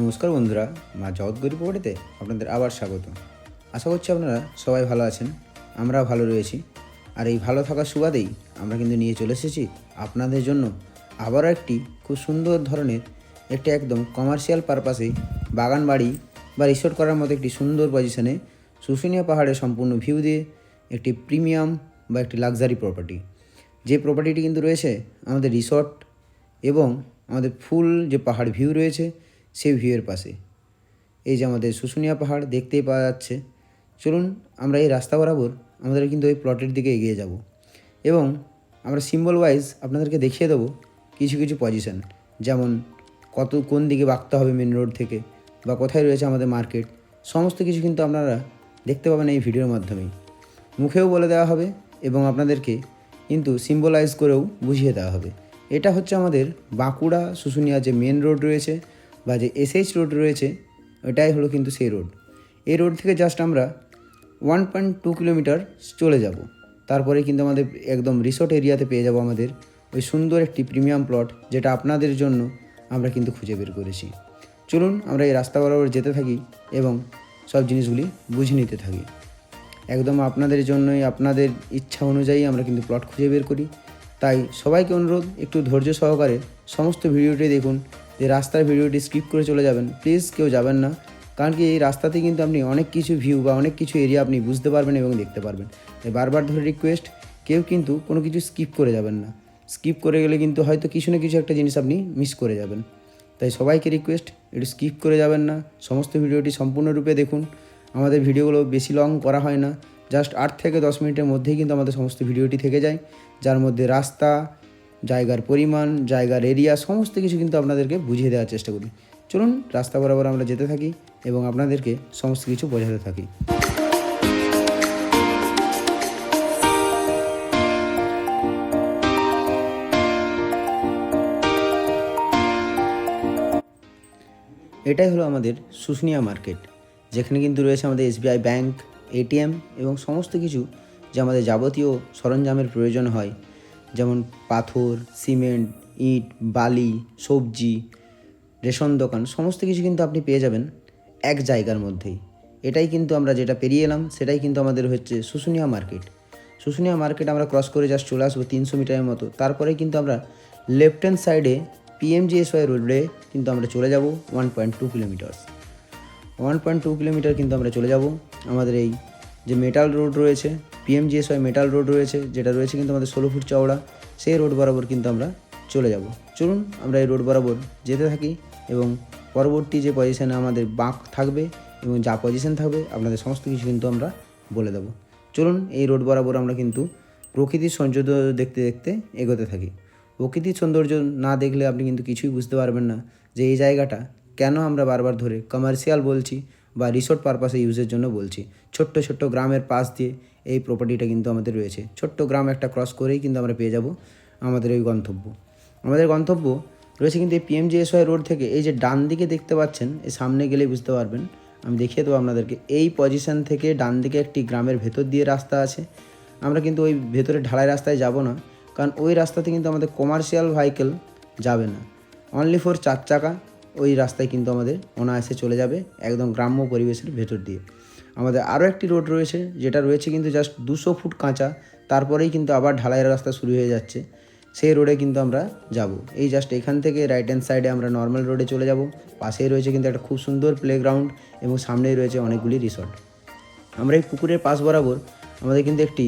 নমস্কার বন্ধুরা, মা জগৎগুরু পকেটেতে আপনাদের আবার স্বাগত। আশা করছি আপনারা সবাই ভালো আছেন, আমরাও ভালো রয়েছি। আর এই ভালো থাকার সুবাদেই আমরা কিন্তু নিয়ে চলে এসেছি আপনাদের জন্য আবারও একটি খুব সুন্দর ধরনের একটি একদম কমার্শিয়াল পারপাসে বাগান বাড়ি বা রিসোর্ট করার মতো একটি সুন্দর পজিশনে শুশুনিয়া পাহাড়ে সম্পূর্ণ ভিউ দিয়ে একটি প্রিমিয়াম বা একটি লাক্সারি প্রপার্টি যে প্রপার্টিটি কিন্তু রয়েছে আমাদের রিসর্ট এবং আমাদের ফুল যে পাহাড় ভিউ রয়েছে সেই ভিউয়ের পাশে। এই যে আমাদের শুশুনিয়া পাহাড় দেখতেই পাওয়া যাচ্ছে। চলুন আমরা এই রাস্তা বরাবর আমাদের কিন্তু ওই প্লটের দিকে এগিয়ে যাব এবং আমরা সিম্বল ওয়াইজ আপনাদেরকে দেখিয়ে দেবো কিছু কিছু পজিশন যেমন কত, কোন দিকে বাঁকতে হবে মেন রোড থেকে বা কোথায় রয়েছে আমাদের মার্কেট সমস্ত কিছু কিন্তু আপনারা দেখতে পাবেন এই ভিডিওর মাধ্যমেই। মুখেও বলে দেওয়া হবে এবং আপনাদেরকে কিন্তু সিম্বলাইজ করেও বুঝিয়ে দেওয়া হবে। এটা হচ্ছে আমাদের বাঁকুড়া শুশুনিয়া যে মেন রোড রয়েছে বা যে এসএইচ রোড রয়েছে, ওটাই হলো কিন্তু সেই রোড এই রোড থেকে জাস্ট আমরা ওয়ান পয়েন্ট টু কিলোমিটার চলে যাব। তারপরে কিন্তু আমাদের একদম রিসোর্ট এরিয়াতে পেয়ে যাব আমাদের ওই সুন্দর একটি প্রিমিয়াম প্লট যেটা আপনাদের জন্য আমরা কিন্তু খুঁজে বের করেছি। চলুন আমরা এই রাস্তা বরাবর যেতে থাকি এবং সব জিনিসগুলি বুঝে নিতে থাকি। একদম আপনাদের জন্যই, আপনাদের ইচ্ছা অনুযায়ী আমরা কিন্তু প্লট খুঁজে বের করি। তাই সবাইকে অনুরোধ, একটু ধৈর্য সহকারে সমস্ত ভিডিওটি দেখুন। যে রাস্তার ভিডিওটি স্কিপ করে চলে যাবেন প্লিজ কেউ যাবেন না। কারণ কি এই রাস্তাতে কিন্তু আপনি অনেক কিছু ভিউ বা অনেক কিছু এরিয়া আপনি বুঝতে পারবেন এবং দেখতে পারবেন। তাই বারবার ধরে রিকোয়েস্ট কেউ কিন্তু কোনো কিছু স্কিপ করে যাবেন না। স্কিপ করে গেলে কিন্তু হয়তো কিছু না কিছু একটা জিনিস আপনি মিস করে যাবেন। তাই সবাইকে রিকোয়েস্ট একটু স্কিপ করে যাবেন না। সমস্ত ভিডিওটি সম্পূর্ণরূপে দেখুন। আমাদের ভিডিওগুলো বেশি লং করা হয় না। জাস্ট আট থেকে দশ মিনিটের মধ্যেই কিন্তু আমাদের সমস্ত ভিডিওটি থেকে যায়। যার মধ্যে রাস্তা জায়গার পরিমাণ, জায়গার এরিয়া সমস্ত কিছু কিন্তু আপনাদেরকে বুঝিয়ে দেওয়ার চেষ্টা করি। চলুন, রাস্তা বরাবর আমরা যেতে থাকি এবং আপনাদেরকে সমস্ত কিছু বোঝাতে থাকি। এটাই হলো আমাদের শুশুনিয়া মার্কেট, যেখানে কিন্তু রয়েছে আমাদের এসবিআই ব্যাংক এটিএম এবং সমস্ত কিছু যে আমাদের যাবতীয় সরঞ্জামের প্রয়োজন হয়। যেমন পাথর, সিমেন্ট, ইট, বালি, সবজি, রেশন দোকান, সমস্ত কিছু কিন্তু আপনি পেয়ে যাবেন এক জায়গার মধ্যেই। এটাই কিন্তু আমরা যেটা পেরিয়ে এলাম, সেটাই কিন্তু আমাদের হচ্ছে শুশুনিয়া মার্কেট। শুশুনিয়া মার্কেট আমরা ক্রস করে জাস্ট চলে আসব তিনশো মিটারের মতো। তারপরে কিন্তু আমরা লেফট হ্যান্ড সাইডে পিএমজিএসওয়াই রোডে কিন্তু আমরা চলে যাব one point two kilometres one point two kilometre কিন্তু আমরা চলে যাব। আমাদের এই যে মেটাল রোড রয়েছে পিএমজিএসওয়াই মেটাল রোড রয়েছে, যেটা রয়েছে কিন্তু আমাদের ষোলো ফুট চওড়া, সেই রোড বরাবর কিন্তু আমরা চলে যাব। চলুন, আমরা এই রোড বরাবর যেতে থাকি এবং পরবর্তী যে পজিশানে আমাদের বাঁক থাকবে এবং যা পজিশন থাকবে, আপনাদের সমস্ত কিছু কিন্তু আমরা বলে দেবো। চলুন, এই রোড বরাবর আমরা কিন্তু প্রকৃতির সৌন্দর্য দেখতে দেখতে এগোতে থাকি। প্রকৃতির সৌন্দর্য না দেখলে আপনি কিন্তু কিছুই বুঝতে পারবেন না যে এই জায়গাটা কেন আমরা বারবার ধরে কমার্শিয়াল বলছি বা রিসোর্ট পারপাসে ইউজের জন্য বলছি। ছোট্ট ছোট্ট গ্রামের পাশ দিয়ে এই প্রপার্টিটা কিন্তু আমাদের রয়েছে। ছোট্ট গ্রাম একটা ক্রস করেই কিন্তু আমরা পেয়ে যাব আমাদের ওই গন্তব্য। আমাদের গন্তব্য রয়েছে কিন্তু এই পিএমজিএসওয়াই রোড থেকে এই যে ডান দিকে দেখতে পাচ্ছেন এই সামনে গেলে বুঝতে পারবেন। আমি দেখিয়ে দেবো আপনাদেরকে। এই পজিশন থেকে ডান দিকে একটি গ্রামের ভেতর দিয়ে রাস্তা আছে। আমরা কিন্তু ওই ভেতরে ঢালাই রাস্তায় যাব না, কারণ ওই রাস্তাতে কিন্তু আমাদের কমার্শিয়াল ভাইকেল যাবে না। অনলি ফর চার চাকা ওই রাস্তায় কিন্তু আমাদের অনায়াসে চলে যাবে একদম গ্রাম্য পরিবেশের ভেতর দিয়ে। আমাদের আরও একটি রোড রয়েছে, যেটা রয়েছে কিন্তু জাস্ট দুশো ফুট কাঁচা, তারপরেই কিন্তু আবার ঢালাইয়ের রাস্তা শুরু হয়ে যাচ্ছে। সেই রোডে কিন্তু আমরা যাব। এই জাস্ট এখান থেকে রাইট হ্যান্ড সাইডে আমরা নর্মাল রোডে চলে যাব। পাশেই রয়েছে কিন্তু একটা খুব সুন্দর প্লেগ্রাউন্ড এবং সামনেই রয়েছে অনেকগুলি রিসর্ট আমরা এই পুকুরের পাশ বরাবর আমাদের কিন্তু একটি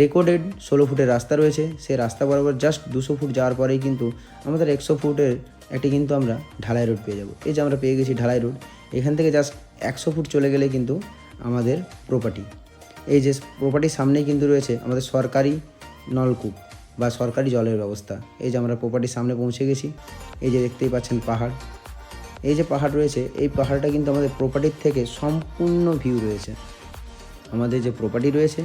রেকর্ডেড ষোলো ফুটের রাস্তা রয়েছে। সেই রাস্তা বরাবর জাস্ট দুশো ফুট যাওয়ার পরেই কিন্তু আমাদের একশো ফুটের একটি কিন্তু আমরা ঢালাই রোড পেয়ে যাব। এই যে আমরা পেয়ে গেছি ঢালাই রোড, এখান থেকে জাস্ট একশো ফুট চলে গেলে কিন্তু আমাদের প্রপার্টি এই যে প্রপার্টির সামনেই কিন্তু রয়েছে আমাদের সরকারি নলকূপ বা সরকারি জলের ব্যবস্থা। এই যে আমরা প্রপার্টির সামনে পৌঁছে গেছি, এই যে দেখতেই পাচ্ছেন পাহাড়। এই যে পাহাড় রয়েছে, এই পাহাড়টা কিন্তু আমাদের প্রপার্টির থেকে সম্পূর্ণ ভিউ রয়েছে। আমাদের যে প্রপার্টি রয়েছে,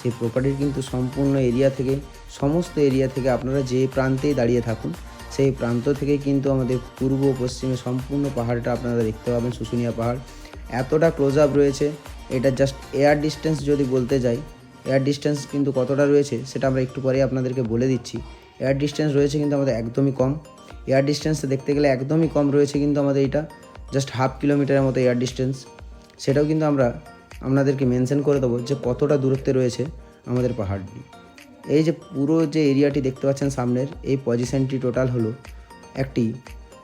সেই প্রপার্টির কিন্তু সম্পূর্ণ এরিয়া থেকে, সমস্ত এরিয়া থেকে আপনারা যে প্রান্তেই দাঁড়িয়ে থাকুন সেই প্রান্ত থেকে কিন্তু আমাদের পূর্ব পশ্চিমে সম্পূর্ণ পাহাড়টা আপনারা দেখতে পাবেন, শুশুনিয়া পাহাড়। এতটা ক্লোজ আপ রয়েছে, এটা জাস্ট এয়ার ডিস্টেন্স যদি বলতে যাই এয়ার ডিস্টেন্স কিন্তু কতটা রয়েছে সেটা আমরা একটু পরেই আপনাদেরকে বলে দিচ্ছি। এয়ার ডিস্টেন্স রয়েছে কিন্তু আমাদের একদমই কম। এয়ার ডিস্টেন্স দেখতে গেলে একদমই কম রয়েছে কিন্তু আমাদের এটা জাস্ট হাফ কিলোমিটারের মতো এয়ার ডিস্টেন্স সেটাও কিন্তু আমরা আপনাদেরকে মেনশন করে দেবো যে কতটা দূরত্বে রয়েছে আমাদের পাহাড়টি। এই যে পুরো যে এরিয়াটি দেখতে পাচ্ছেন সামনের, এই পজিশনটি টোটাল হলো একটি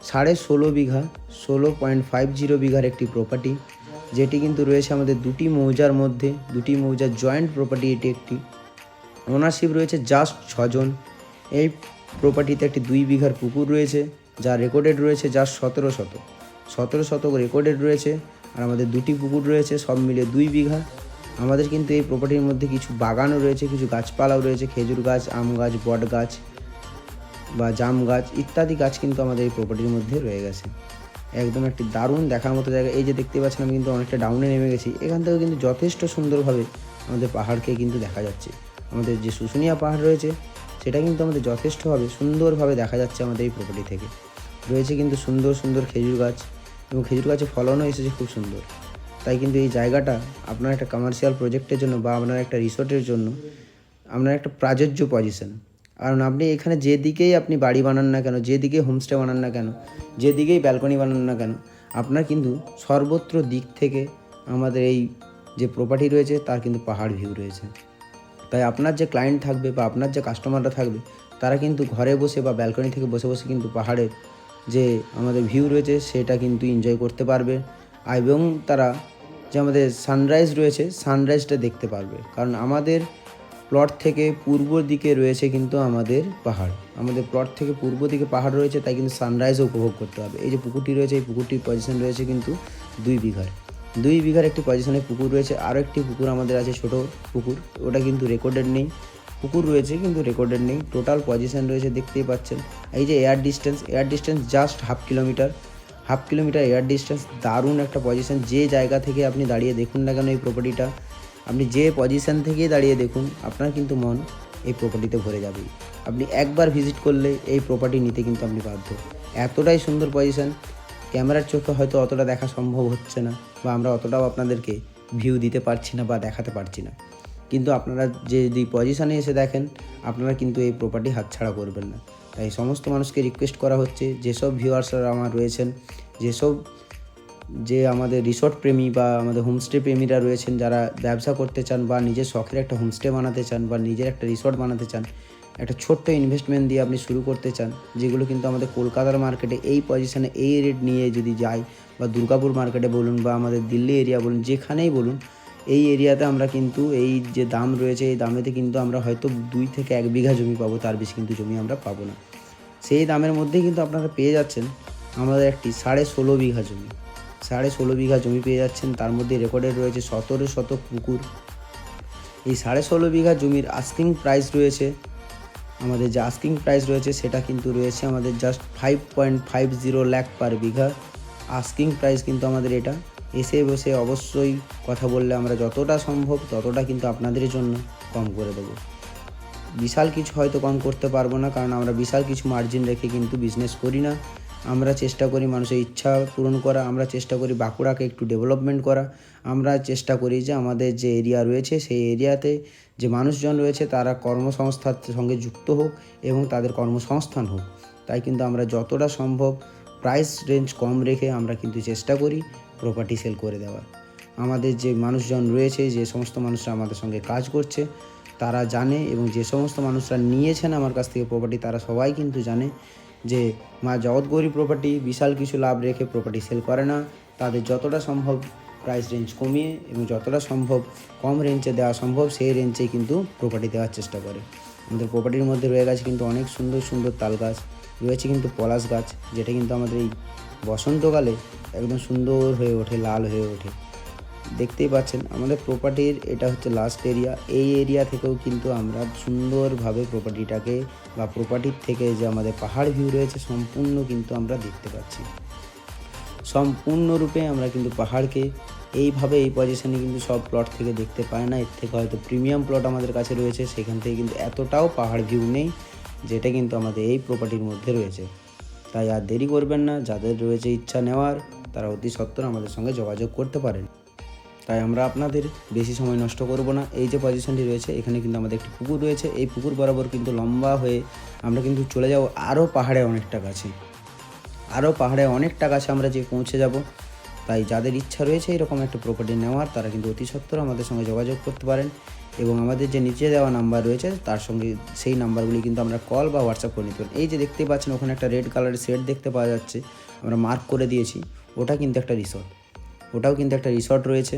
সাড়ে ষোলো বিঘা, ষোলো পয়েন্ট ফাইভ জিরো বিঘার একটি প্রপার্টি যেটি কিন্তু রয়েছে আমাদের দুটি মৌজার মধ্যে, দুটি মৌজার জয়েন্ট প্রপার্টি এটি একটি। ওনারশিপ রয়েছে জাস্ট ছজন। এই প্রপার্টিতে একটি দুই বিঘার পুকুর রয়েছে, যা রেকর্ডেড রয়েছে জাস্ট সতেরো শতক। সতেরো শতক রেকর্ডেড রয়েছে, আর আমাদের দুটি পুকুর রয়েছে, সব মিলিয়ে দুই বিঘা। আমাদের কিন্তু এই প্রপার্টির মধ্যে কিছু বাগানও রয়েছে, কিছু গাছপালাও রয়েছে, খেজুর গাছ, আম গাছ, বট গাছ বা জাম গাছ ইত্যাদি গাছ কিন্তু আমাদের এই প্রপার্টির মধ্যে রয়ে গেছে। একদম একটি দারুণ দেখার মতো জায়গা। এই যে দেখতে পাচ্ছেন, আমি কিন্তু অনেকটা ডাউনে নেমে গেছি। এখান থেকে কিন্তু যথেষ্ট সুন্দরভাবে আমাদের পাহাড়কে কিন্তু দেখা যাচ্ছে। আমাদের যে শুশুনিয়া পাহাড় রয়েছে, সেটা কিন্তু আমাদের যথেষ্টভাবে সুন্দরভাবে দেখা যাচ্ছে আমাদের এই প্রপার্টি থেকে। রয়েছে কিন্তু সুন্দর সুন্দর খেজুর গাছ এবং খেজুর গাছে ফলনও এসেছে খুব সুন্দর। তাই কিন্তু এই জায়গাটা আপনার একটা কমার্শিয়াল প্রজেক্টের জন্য বা আপনার একটা রিসোর্টের জন্য আপনার একটা প্রাযোজ্য পজিশন কারণ আপনি এখানে যেদিকেই আপনি বাড়ি বানান না কেন যেদিকে হোমস্টে বানান না কেন যেদিকেই ব্যালকনি বানান না কেন, আপনার কিন্তু সর্বত্র দিক থেকে আমাদের এই যে প্রপার্টি রয়েছে তার কিন্তু পাহাড় ভিউ রয়েছে। তাই আপনার যে ক্লায়েন্ট থাকবে বা আপনার যে কাস্টমাররা থাকবে, তারা কিন্তু ঘরে বসে বা ব্যালকনি থেকে বসে বসে কিন্তু পাহাড়ের যে আমাদের ভিউ রয়েছে সেটা কিন্তু এনজয় করতে পারবে। এবং তারা যে আমাদের সানরাইজ রয়েছে সানরাইজটা দেখতে পারবে। কারণ আমাদের প্লট থেকে পূর্ব দিকে রয়েছে কিন্তু আমাদের পাহাড়। আমাদের প্লট থেকে পূর্ব দিকে পাহাড় রয়েছে, তাই কিন্তু সানরাইজও উপভোগ করতে হবে। এই যে পুকুরটি রয়েছে, এই পুকুরটির পজিশন রয়েছে কিন্তু দুই বিঘার। দুই বিঘার একটি পজিশনে পুকুর রয়েছে, আরও একটি পুকুর আমাদের আছে, ছোট পুকুর। ওটা কিন্তু রেকর্ডেড নেই। পুকুর রয়েছে কিন্তু রেকর্ডেড নেই। টোটাল পজিশন রয়েছে, দেখতেই পাচ্ছেন। এই যে air distance air distance just half kilometre half kilometre air distance, দারুণ একটা পজিশন যে জায়গা থেকে আপনি দাঁড়িয়ে দেখুন না কেন এই প্রপার্টিটা আপনি যে পজিশন থেকেই দাঁড়িয়ে দেখুন, আপনার কিন্তু মন এই প্রপার্টিতে ভরে যাবে আপনি একবার ভিজিট করলে এই প্রপার্টি নিতে কিন্তু আপনি বাধ্য। এতটাই সুন্দর পজিশন ক্যামেরার চোখে হয়তো অতটা দেখা সম্ভব হচ্ছে না, বা আমরা অতটাও আপনাদেরকে ভিউ দিতে পারছি না বা দেখাতে পারছি না। কিন্তু আপনারা যে যদি পজিশনে এসে দেখেন, আপনারা কিন্তু এই প্রপার্টি হাতছাড়া করবেন না। তাই সমস্ত মানুষকে রিকোয়েস্ট করা হচ্ছে, যেসব ভিউয়ার্সরা আমার রয়েছেন, যেসব যে আমাদের রিসোর্ট প্রেমী বা আমাদের হোমস্টে প্রেমীরা রয়েছেন, যারা ব্যবসা করতে চান বা নিজের শখের একটা হোমস্টে বানাতে চান বা নিজের একটা রিসোর্ট বানাতে চান, একটা ছোট্ট ইনভেস্টমেন্ট দিয়ে আপনি শুরু করতে চান, যেগুলো কিন্তু আমাদের কলকাতার মার্কেটে এই পজিশনে এই রেট নিয়ে যদি যায় বা দুর্গাপুর মার্কেটে বলুন বা আমাদের দিল্লি এরিয়া বলুন, যেখানেই বলুন এই এরিয়াতে আমরা কিন্তু এই যে দাম রয়েছে, এই দামেতে কিন্তু আমরা হয়তো দুই থেকে এক বিঘা জমি পাবো, তার বেশি কিন্তু জমি আমরা পাবো না। সেই দামের মধ্যেই কিন্তু আপনারা পেয়ে যাচ্ছেন আমাদের একটি সাড়ে ষোলো বিঘা জমি। সাড়ে ষোলো বিঘা জমি পেয়ে যাচ্ছেন, তার মধ্যে রেকর্ডেড রয়েছে সতেরো শতক পুকুর। এই সাড়ে ষোলো বিঘা জমির আস্কিং প্রাইস রয়েছে, আমাদের যে আস্কিং প্রাইস রয়েছে সেটা কিন্তু রয়েছে আমাদের just five point five zero lakh per bigha. Asking price কিন্তু আমাদের এটা এসে বসে অবশ্যই কথা বললে আমরা যতটা সম্ভব ততটা কিন্তু আপনাদের জন্য কম করে দেবো। বিশাল কিছু হয়তো কম করতে পারব না, কারণ আমরা বিশাল কিছু মার্জিন রেখে কিন্তু বিজনেস করি না। আমরা চেষ্টা করি মানুষের ইচ্ছা পূরণ করা, আমরা চেষ্টা করি বাঁকুড়াকে একটু ডেভেলপমেন্ট করা। আমরা চেষ্টা করি যে আমাদের যে এরিয়া রয়েছে, সেই এরিয়াতে যে মানুষজন রয়েছে, তারা কর্মসংস্থার সঙ্গে যুক্ত হোক এবং তাদের কর্মসংস্থান হোক। তাই কিন্তু আমরা যতটা সম্ভব প্রাইস রেঞ্জ কম রেখে আমরা কিন্তু চেষ্টা করি। প্রপার্টি সেল করে দেওয়ার আমাদের যে মানুষজন রয়েছে, যে সমস্ত মানুষরা আমাদের সঙ্গে কাজ করছে, তারা জানে এবং যে সমস্ত মানুষরা নিয়েছেন আমার কাছ থেকে প্রপার্টি তারা সবাই কিন্তু জানে যে মা জগৎগৌরী প্রপার্টি বিশাল কিছু লাভ রেখে প্রপার্টি সেল করে না। তাদের যতটা সম্ভব প্রাইস রেঞ্জ কমিয়ে এবং যতটা সম্ভব কম রেঞ্জে দেওয়া সম্ভব, সেই রেঞ্জে কিন্তু প্রপার্টি দেওয়ার চেষ্টা করে। আমাদের প্রপার্টির মধ্যে রয়ে গেছে কিন্তু অনেক সুন্দর সুন্দর তাল গাছ, রয়েছে কিন্তু পলাশ গাছ, যেটা কিন্তু আমাদের এই বসন্তকালে একদম সুন্দর হয়ে ওঠে, লাল হয়ে ওঠে। দেখতেই পাচ্ছেন, আমাদের প্রপার্টির এটা হচ্ছে লাস্ট এরিয়া এই এরিয়া থেকেও কিন্তু আমরা সুন্দরভাবে প্রপার্টিটাকে বা প্রপার্টির থেকে যে আমাদের পাহাড় ভিউ রয়েছে, সম্পূর্ণ কিন্তু আমরা দেখতে পাচ্ছি। সম্পূর্ণরূপে আমরা কিন্তু পাহাড়কে এইভাবে এই পজিশনে কিন্তু সব প্লট থেকে দেখতে পায় না। এর থেকে হয়তো প্রিমিয়াম প্লট আমাদের কাছে রয়েছে, সেখান থেকে কিন্তু এতটাও পাহাড় ভিউ নেই, যেটা কিন্তু আমাদের এই প্রপার্টির মধ্যে রয়েছে। তাই আর দেরি করবেন না, যাদের রয়েছে ইচ্ছা নেওয়ার তারা অতি সত্বর আমাদের সঙ্গে যোগাযোগ করতে পারেন। তাই আমরা আপনাদের বেশি সময় নষ্ট করব না। এই যে পজিশনটি রয়েছে, এখানে কিন্তু আমাদের একটি পুকুর রয়েছে। এই পুকুর বরাবর কিন্তু লম্বা হয়ে আমরা কিন্তু চলে যাব আরও পাহাড়ে অনেকটা কাছে। আরও পাহাড়ে অনেকটা কাছে আমরা যে পৌঁছে যাব, তাই যাদের ইচ্ছা রয়েছে এরকম একটা প্রপার্টি নেওয়ার, তারা কিন্তু অতি সত্বর আমাদের সঙ্গে যোগাযোগ করতে পারেন এবং আমাদের যে নিচে দেওয়া নাম্বার রয়েছে, তার সঙ্গে সেই নাম্বারগুলি কিন্তু আমরা কল বা হোয়াটসঅ্যাপ করে নিতে পারি এই যে দেখতে পাচ্ছেন, ওখানে একটা রেড কালারের সেট দেখতে পাওয়া যাচ্ছে। আমরা মার্ক করে দিয়েছি। ওটা কিন্তু একটা রিসর্ট ওটাও কিন্তু একটা রিসর্ট রয়েছে।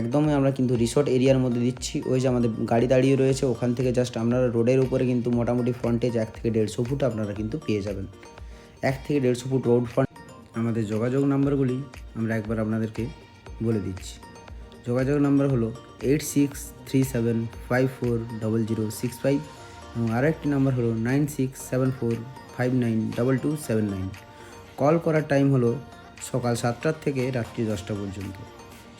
একদমই আমরা কিন্তু রিসর্ট এরিয়ার মধ্যে দিচ্ছি। ওই যে আমাদের গাড়ি দাঁড়িয়ে রয়েছে, ওখান থেকে জাস্ট আপনারা রোডের উপরে কিন্তু মোটামুটি ফ্রন্টেজ এক থেকে দেড়শো ফুট আপনারা কিন্তু পেয়ে যাবেন। এক থেকে দেড়শো ফুট রোড ফ্রন্ট আমাদের যোগাযোগ নাম্বারগুলি আমরা একবার আপনাদেরকে বলে দিচ্ছি। যোগাযোগ নাম্বার হলো eight six three seven five four double zero six five এবং আরও একটি নাম্বার হলো nine six seven four five nine double two seven nine call করার টাইম হলো সকাল সাতটার থেকে রাত্রি দশটা পর্যন্ত।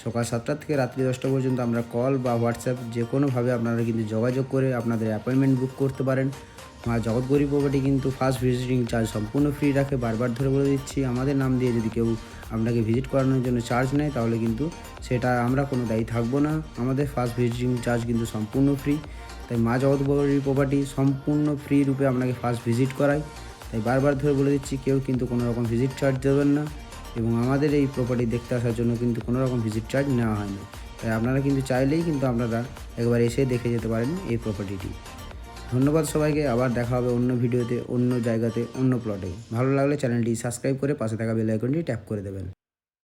সকাল সাতটা থেকে রাত্রি দশটা পর্যন্ত আমরা কল বা হোয়াটসঅ্যাপ যে কোনোভাবে আপনারা কিন্তু যোগাযোগ করে আপনাদের অ্যাপয়েন্টমেন্ট বুক করতে পারেন। মা জগৎগরি প্রপার্টি কিন্তু ফার্স্ট ভিজিটিং চার্জ সম্পূর্ণ ফ্রি রাখে, বারবার ধরে বলে দিচ্ছি, আমাদের নাম দিয়ে যদি কেউ আপনাকে ভিজিট করানোর জন্য চার্জ নেয়, তাহলে কিন্তু সেটা আমরা কোনো দায়ী থাকব না। আমাদের ফার্স্ট ভিজিটিং চার্জ কিন্তু সম্পূর্ণ ফ্রি। তাই মা জগৎগরি প্রপার্টি সম্পূর্ণ ফ্রি রূপে আপনাকে ফার্স্ট ভিজিট করায়। তাই বারবার ধরে বলে দিচ্ছি, কেউ কিন্তু কোনো রকম ভিজিট চার্জ দেবেন না এবং আমাদের এই প্রপার্টি দেখতে আসার জন্য কিন্তু কোনো রকম ভিজিট চার্জ নেওয়া হয় না তাই আপনারা কিন্তু চাইলেই কিন্তু আপনারা একবার এসে দেখে যেতে পারেন এই প্রপার্টিটি ধন্যবাদ সবাইকে, আবার দেখা হবে অন্য ভিডিওতে অন্য জায়গাতে, অন্য প্লটে ভালো লাগলে চ্যানেলটি সাবস্ক্রাইব করে পাশে থাকা বেল আইকনটি ট্যাপ করে দেবেন।